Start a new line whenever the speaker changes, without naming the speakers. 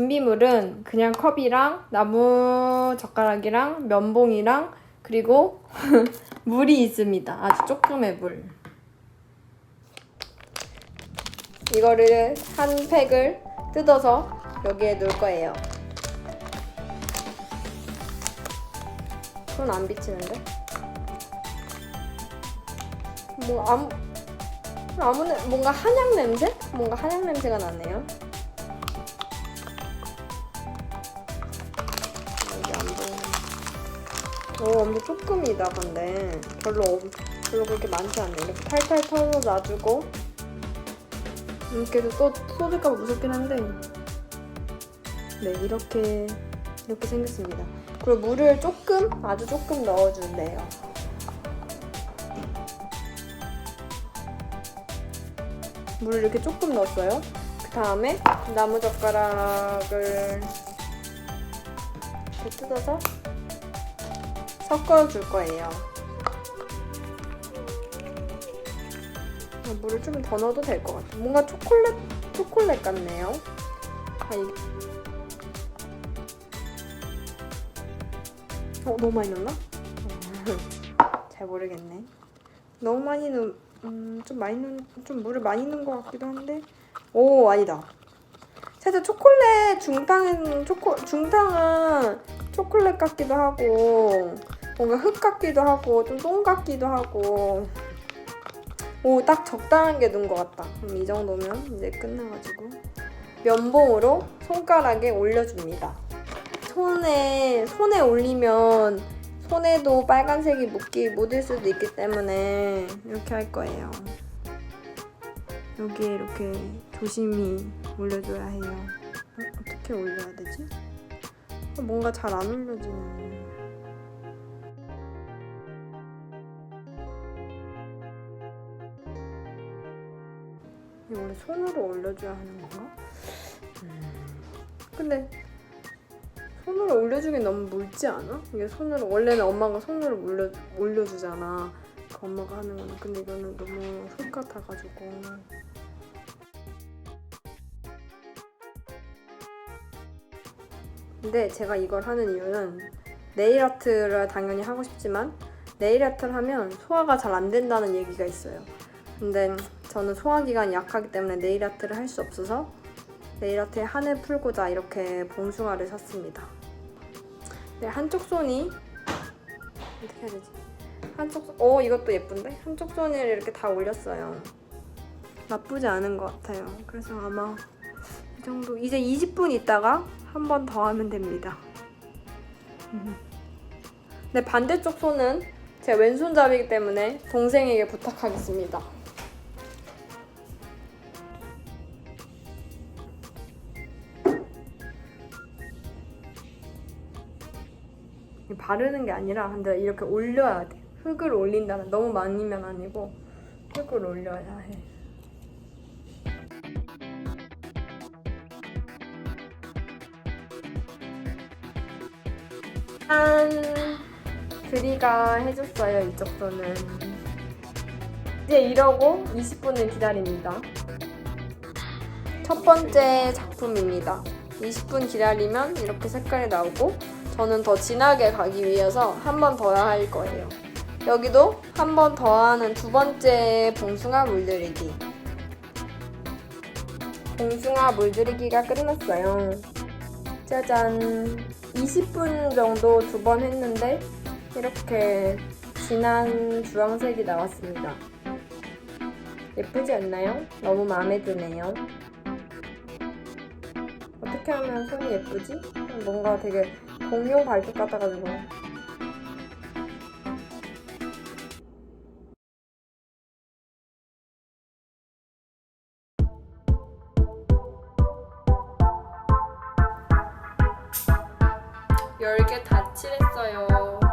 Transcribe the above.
준비물은 그냥 컵이랑 나무 젓가락이랑 면봉이랑 그리고 물이 있습니다. 아주 조금의 물. 이거를 한 팩을 뜯어서 여기에 넣을 거예요. 손 안 비치는데? 뭐 아무 아무 냄- 뭔가 한약 냄새? 뭔가 한약 냄새가 나네요. 오, 엄청 조금이다, 근데. 별로, 없- 별로 그렇게 많지 않네. 이렇게 탈탈 털어 놔주고. 이렇게도 또 쏟을까 봐 무섭긴 한데. 네, 이렇게, 이렇게 생겼습니다. 그리고 물을 조금, 아주 조금 넣어준대요. 물을 이렇게 조금 넣었어요. 그 다음에 나무 젓가락을 이렇게 뜯어서 섞어 줄 거예요. 아, 물을 좀 더 넣어도 될 것 같아요. 뭔가 초콜릿, 초콜릿 같네요. 아, 이... 어, 너무 많이 넣나? 잘 모르겠네. 너무 많이 넣, 음, 좀 많이 넣, 좀 물을 많이 넣은 것 같기도 한데. 오, 아니다. 살짝 초콜릿 중탕은 초코 중탕은 초콜릿 같기도 하고 뭔가 흙 같기도 하고 좀 똥 같기도 하고 오 딱 적당한 게 넣은 것 같다. 그럼 이 정도면 이제 끝나가지고 면봉으로 손가락에 올려줍니다. 손에 손에 올리면 손에도 빨간색이 묻기 묻을 수도 있기 때문에 이렇게 할 거예요. 여기에 이렇게 조심히 올려줘야 해요. 어, 어떻게 올려야 되지? 어, 뭔가 잘 안 올려지네. 이거 원래 손으로 올려줘야 하는 건가? 음. 근데 손으로 올려주긴 너무 묽지 않아? 이게 손으로 원래는 엄마가 손으로 올려 올려주잖아. 그 엄마가 하는 거는 근데 이거는 너무 흙 같아가지고. 근데 제가 이걸 하는 이유는 네일 아트를 당연히 하고 싶지만 네일 아트를 하면 소화가 잘 안 된다는 얘기가 있어요. 근데 저는 소화 기관이 약하기 때문에 네일 아트를 할 수 없어서 네일 아트에 한을 풀고자 이렇게 봉숭아를 샀습니다. 네, 한쪽 손이 어떻게 해야 되지? 한쪽 손, 어 이것도 예쁜데? 한쪽 손을 이렇게 다 올렸어요. 나쁘지 않은 것 같아요. 그래서 아마 이 정도 이제 20분 있다가 한 번 더 하면 됩니다. 네 반대쪽 손은 제 왼손잡이기 때문에 동생에게 부탁하겠습니다. 바르는 게 아니라 근데 이렇게 올려야 돼. 흙을 올린다는 너무 많이면 아니고 흙을 올려야 해. 짠! 드리가 해줬어요, 이쪽 손은. 이제 이러고 20분을 기다립니다. 첫 번째 작품입니다. 20분 기다리면 이렇게 색깔이 나오고 저는 더 진하게 가기 위해서 한 번 더 할 거예요. 여기도 한 번 더 하는 두 번째 봉숭아 물들이기. 봉숭아 물들이기가 끝났어요. 짜잔. 20분 정도 두 번 했는데 이렇게 진한 주황색이 나왔습니다. 예쁘지 않나요? 너무 마음에 드네요. 어떻게 하면 손이 예쁘지? 뭔가 되게 공룡 발톱 같아가지고 10개 다 칠했어요.